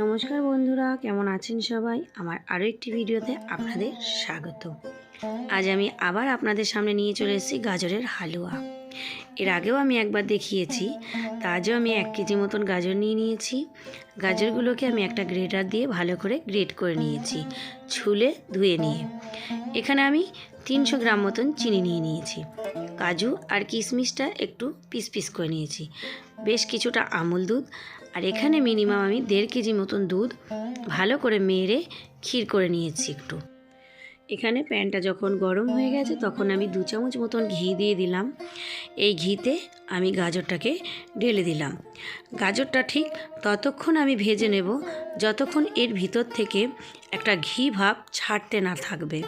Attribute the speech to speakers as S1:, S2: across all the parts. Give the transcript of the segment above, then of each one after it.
S1: নমস্কার বন্ধুরা, কেমন আছেন সবাই? আমার আরও একটি ভিডিওতে আপনাদের স্বাগত। আজ আমি আবার আপনাদের সামনে নিয়ে চলে এসেছি গাজরের হালুয়া। এর আগেও আমি একবার দেখিয়েছি, তা আজও আমি এক কেজি মতন গাজর নিয়ে নিয়েছি। গাজরগুলোকে আমি একটা গ্রেটার দিয়ে ভালো করে গ্রেট করে নিয়েছি, ছুলে ধুয়ে নিয়ে। এখানে আমি তিনশো গ্রাম মতন চিনি নিয়ে নিয়েছি। কাজু আর কিশমিশটা একটু পিস পিস করে নিয়েছি। বেশ কিছুটা আমুল দুধ আর এখানে মিনিমাম আমি দেড় কেজি মতন দুধ ভালো করে মেরে ক্ষীর করে নিয়েছি একটু। এখানে প্যানটা যখন গরম হয়ে গেছে, তখন আমি দু চামচ মতন ঘি দিয়ে দিলাম। এই ঘিতে আমি গাজরটাকে ঢেলে দিলাম। গাজরটা ঠিক ততক্ষণ আমি ভেজে নেব, যতক্ষণ এর ভিতর থেকে একটা ঘি ভাব ছাড়তে না থাকবে।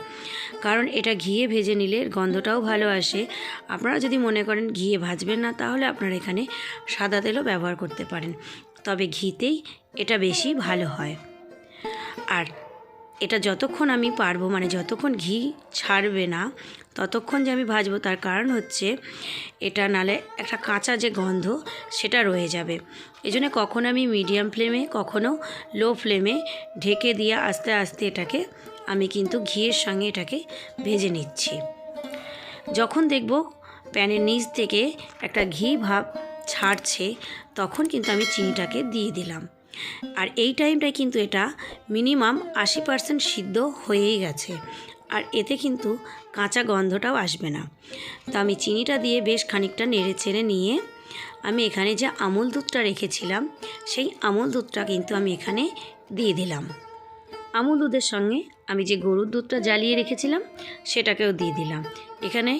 S1: কারণ এটা ঘিয়ে ভেজে নিলে গন্ধটাও ভালো আসে। আপনারা যদি মনে করেন ঘিয়ে ভাজবেন না, তাহলে আপনারা এখানে সাদা তেলও ব্যবহার করতে পারেন। তবে ঘিতেই এটা বেশি ভালো হয়। আর এটা যতক্ষণ আমি পারব মানে যতক্ষণ ঘি ছাড়বে না, ততক্ষণ যে আমি ভাজবো তার কারণ হচ্ছে এটা নালে একটা কাঁচা যে গন্ধ সেটা রয়ে যাবে। এই জন্য কখনো আমি মিডিয়াম ফ্লেমে কখনো লো ফ্লেমে ঢেকে দিয়ে আস্তে আস্তে এটাকে আমি কিন্তু ঘিয়ের সঙ্গে এটাকে ভেজে নিচ্ছি। যখন দেখব প্যানের নিচ থেকে একটা ঘি ভাব ছাড়ছে, তখন কিন্তু আমি চিনিটাকে দিয়ে দিলাম। আর এই টাইমটায় কিন্তু এটা মিনিমাম আশি পার্সেন্ট সিদ্ধ হয়েই গেছে। আর এতে কিন্তু কাঁচা গন্ধটাও আসবে না। তো আমি চিনিটা দিয়ে বেশ খানিকটা নেড়ে চেড়ে নিয়ে আমি এখানে যে আমুল দুধটা রেখেছিলাম, সেই আমুল দুধটা কিন্তু আমি এখানে দিয়ে দিলাম। আমুল দুধের সঙ্গে আমি যে গরুর দুধটা জ্বালিয়ে রেখেছিলাম, সেটাকেও দিয়ে দিলাম। এখানে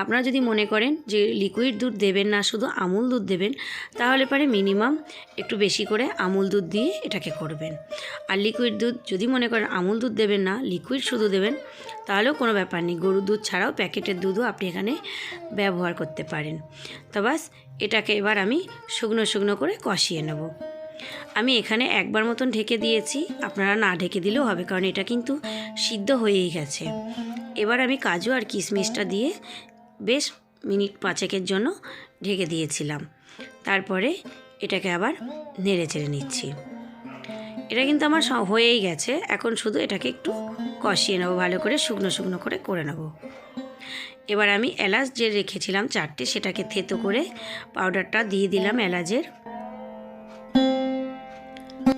S1: আপনারা যদি মনে করেন যে লিকুইড দুধ দেবেন না, শুধু আমুল দুধ দেবেন, তাহলে পারে মিনিমাম একটু বেশি করে আমুল দুধ দিয়ে এটাকে করবেন। আর লিকুইড দুধ যদি মনে করেন আমুল দুধ দেবেন না লিকুইড শুধু দেবেন, তাহলেও কোনো ব্যাপার নেই। গরুর দুধ ছাড়াও প্যাকেটের দুধও আপনি এখানে ব্যবহার করতে পারেন। তো বাস, এটাকে এবার আমি শুকনো শুকনো করে কষিয়ে নেব। আমি এখানে একবার মতন ঢেকে দিয়েছি। আপনারা না ঢেকে দিলেও হবে, কারণ এটা কিন্তু সিদ্ধ হয়েই গেছে। এবার আমি কাজু আর কিশমিশটা দিয়ে বেশ মিনিট পাঁচেকের জন্য ঢেকে দিয়েছিলাম। তারপরে এটাকে আবার নেড়ে চেড়ে নিচ্ছি। এটা কিন্তু আমার হয়েই গেছে। এখন শুধু এটাকে একটু কষিয়ে নেব ভালো করে শুকনো শুকনো করে করে নেব। এবার আমি এলাচ যে রেখেছিলাম চারটে সেটাকে থেতো করে পাউডারটা দিয়ে দিলাম এলাচের।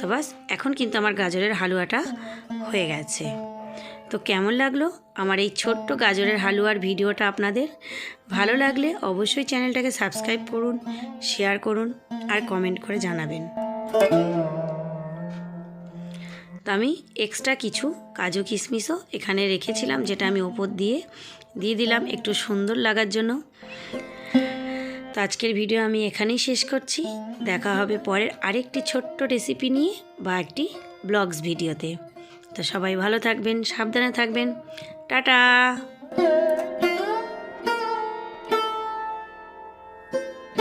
S1: তো বাস এখন কিন্তু আমার গাজরের হালুয়াটা হয়ে গেছে। তো কেমন লাগল আমার এই ছোট্ট গাজরের হালুয়ার ভিডিওটা আপনাদের? ভালো লাগলে অবশ্যই চ্যানেলটাকে সাবস্ক্রাইব করুন, শেয়ার করুন আর কমেন্ট করে জানাবেন। তো আমি এক্সট্রা কিছু কাজু কিশমিশও এখানে রেখেছিলাম, যেটা আমি ওপর দিয়ে দিয়ে দিলাম একটু সুন্দর লাগার জন্য। তো আজকের ভিডিও আমি এখানেই শেষ করছি। দেখা হবে পরের আরেকটি ছোট্ট রেসিপি নিয়ে বা একটি ব্লগস ভিডিওতে। তো সবাই ভালো থাকবেন সাবধানে থাকবেন। টাটা।